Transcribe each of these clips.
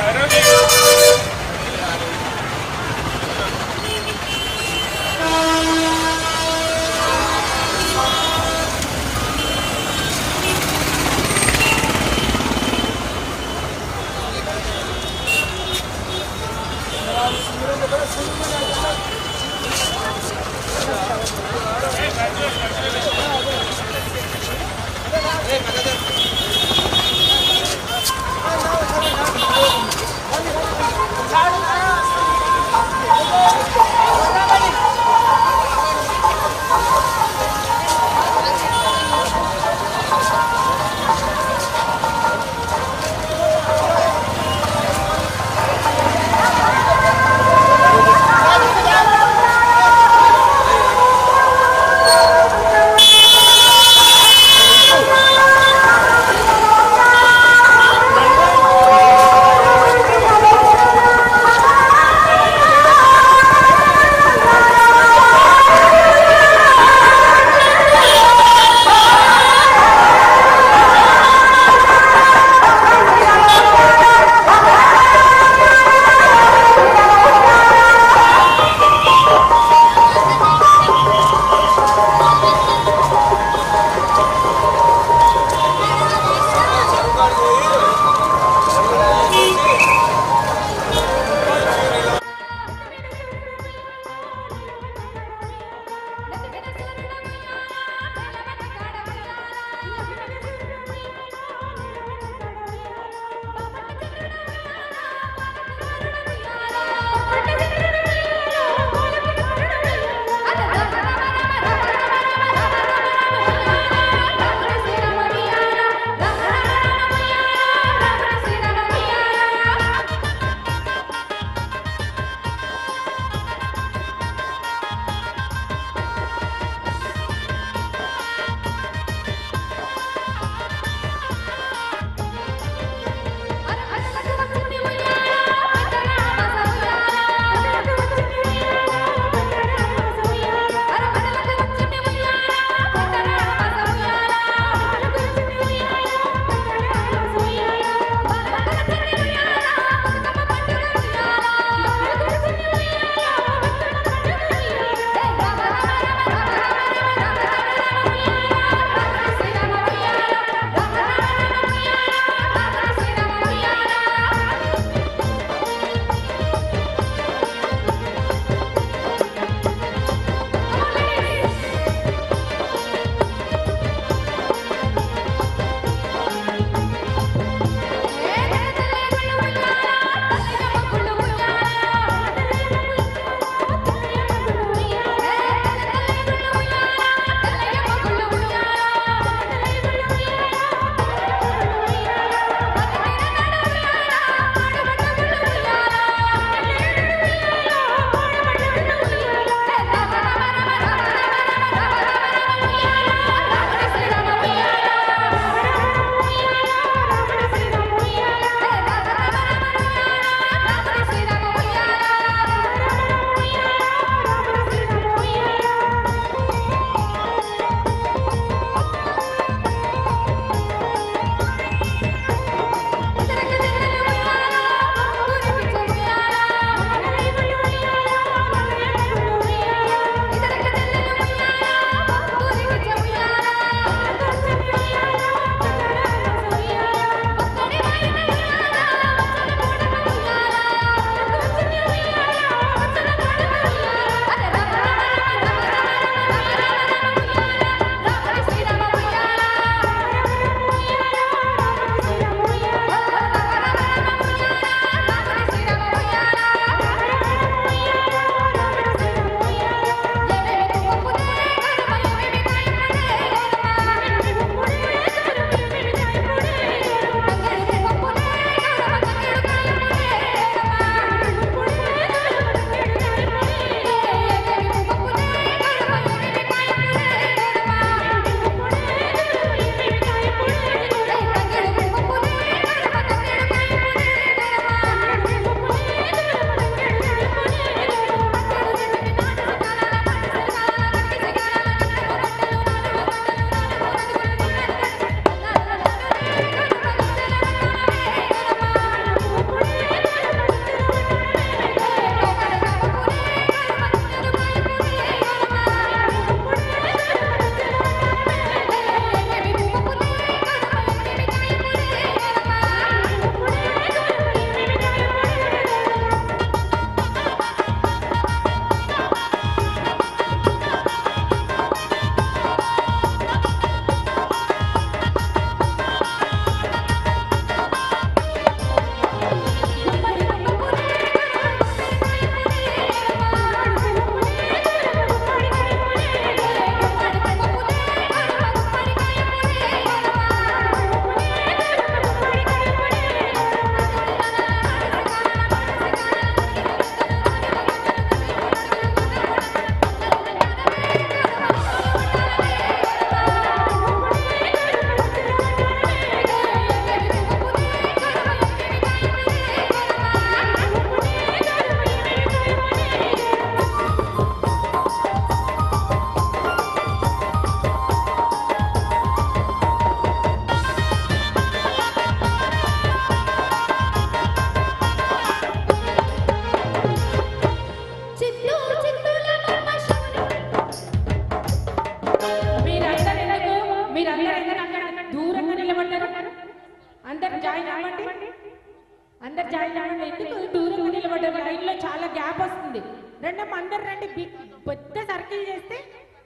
ఏ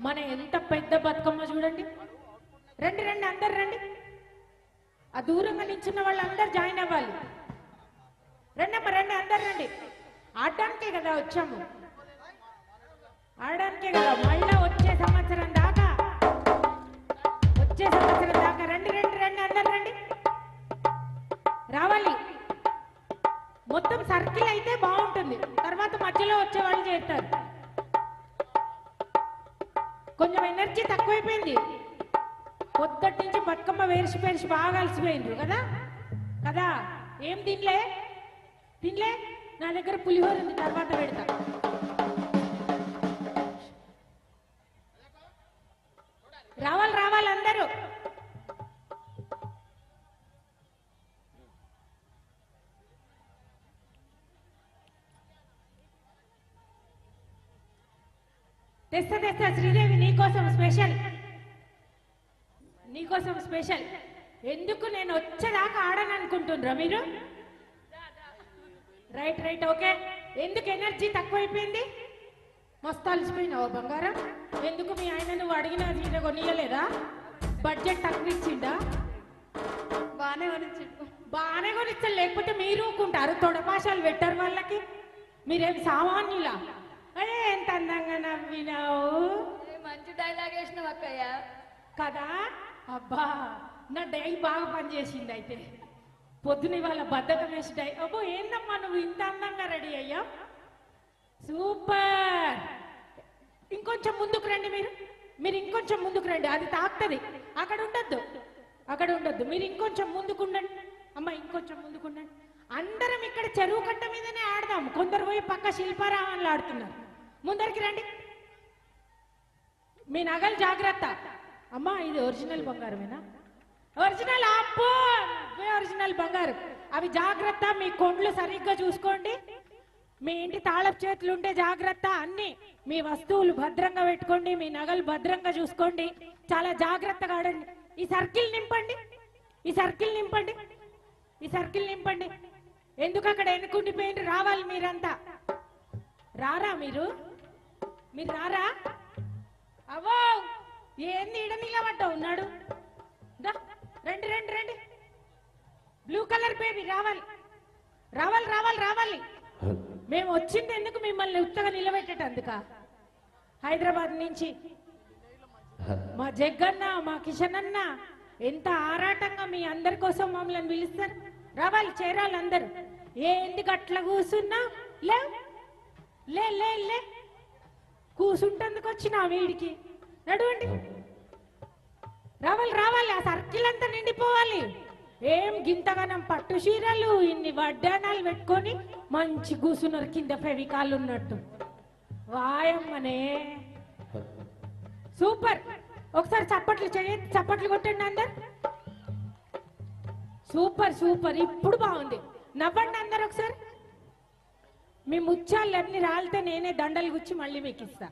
మన ఎంత పెద్ద బతుకమ్మ చూడండి. రండి రండి అందరు రండి. ఆ దూరంగా నిల్చున్న వాళ్ళందరూ జాయిన్ అవ్వాలి. రండమ్మ రండి అందరు రండి. ఆడడానికే కదా వచ్చాము. ఆడడానికే కదా మళ్ళా వచ్చే సంవత్సరం దాకా వచ్చే సంవత్సరం దాకా. రండి రండి రండి అందరు రండి. రావాలి. మొత్తం సర్కిల్ అయితే బాగుంటుంది. తర్వాత మధ్యలో వచ్చే వాళ్ళు చేస్తారు. కొంచెం ఎనర్జీ తక్కువైపోయింది. పొద్దుటి నుంచి బతుకమ్మ వేరిసి పేరిసి బాగా అలసిపోయిండ్రు కదా? కదా? ఏం తినలే? తినలే? నా దగ్గర పులిహోర ఉంది తర్వాత పెడతా. తెస్తా తెస్తా శ్రీదేవి నీకోసం స్పెషల్. నీకోసం స్పెషల్. ఎందుకు నేను వచ్చేదాకా ఆడను అనుకుంటుండ్రా మీరు? Right right okay. ఎందుకు ఎనర్జీ తక్కువైపోయింది? మస్తు అలసిపోయినావు బంగారం? ఎందుకు మీ ఆయన నువ్వు అడిగిన చీర కొనియలేదా? బడ్జెట్ తక్కువ ఇచ్చిండా బాగానే చెప్పు బాగానే కొనిస్తారు లేకపోతే మీరు ఊకుంటారు తొడపాశాలు పెట్టారు వాళ్ళకి. మీరేం సామాన్యులా? ఎంత అందంగా నవ్వినావు? మంచి డైలాగ్ వేసినావు అక్కయ్య. కదా? అబ్బా నా డై బాగా పనిచేసింది అయితే. పొద్దున వాళ్ళ బద్దకం వేసి డై అబ్బో ఏందమ్మా నువ్వు ఇంత అందంగా రెడీ అయ్యా సూపర్! ఇంకొంచెం ముందుకు రండి మీరు. మీరు ఇంకొంచెం ముందుకు రండి. అది తాకుతుంది. అక్కడ ఉండొద్దు. అక్కడ ఉండొద్దు. మీరు ఇంకొంచెం ముందుకు ఉండండి. అమ్మ ఇంకొంచెం ముందుకు ఉండండి. అందరం ఇక్కడ చెరువు కట్ట మీదనే ఆడదాం. కొందరు పోయి పక్క శిల్పారామాలు ఆడుతున్నారు. ముందరికి రండి. మీ నగలు జాగ్రత్త. అమ్మా ఇది ఒరిజినల్ బంగారమేనా? ఒరిజినల్ అబ్బో! ఒరిజినల్ బంగారు. అవి జాగ్రత్త మీ కొండ్లు సరిగ్గా చూసుకోండి. మీ ఇంటి తాళపు చేతులు ఉంటే జాగ్రత్త అన్ని. మీ వస్తువులు భద్రంగా పెట్టుకోండి మీ నగలు భద్రంగా చూసుకోండి. చాలా జాగ్రత్తగా ఆడండి. ఈ సర్కిల్ నింపండి. ఈ సర్కిల్ నింపండి. ఈ సర్కిల్ నింపండి. ఎందుకు అక్కడ ఎన్నుకుండిపోయింది రావాలి మీరంతా. రారా మీరు? మీరు రారా? అవో ఏంది ఇడ నిలబడ్డా ఉన్నాడు? రండి రండి రండి. బ్లూ కలర్ బేబీ రావాలి. రావాలి రావాలి రావాలి. మేము వచ్చింది ఎందుకు మిమ్మల్ని ఉత్తగా నిలబెట్టేటందుక హైదరాబాద్ నుంచి. మా జగ్గన్న మా కిషన్ అన్న ఎంత ఆరాటంగా మీ అందరి కోసం మమ్మల్ని పిలుస్తారు. రావాలి చేరాలి అందరు. ఏ ఎందుకు అట్లా కూర్చున్నా లే లే లే లే. కూసుంటందుకు వచ్చిన వీడికి? నడవండి. రావాలి రావాలి. ఆ సర్కిల్ అంతా నిండిపోవాలి. ఏం గింతగానం పట్టు చీరలు ఇన్ని వడ్డానాలు పెట్టుకొని మంచి కూసున్నారు కింద ఫెవికాలు ఉన్నట్టు. వాయమ్మనే. సూపర్. ఒకసారి చప్పట్లు చేయ చప్పట్లు కొట్టండి అందరు. Super super. ఇప్పుడు బాగుంది. నవ్వండి అందరు ఒకసారి. మీ ముత్యాలన్నీ రాలితే నేనే దండలు గుచ్చి మళ్ళీ మీకు ఇస్తా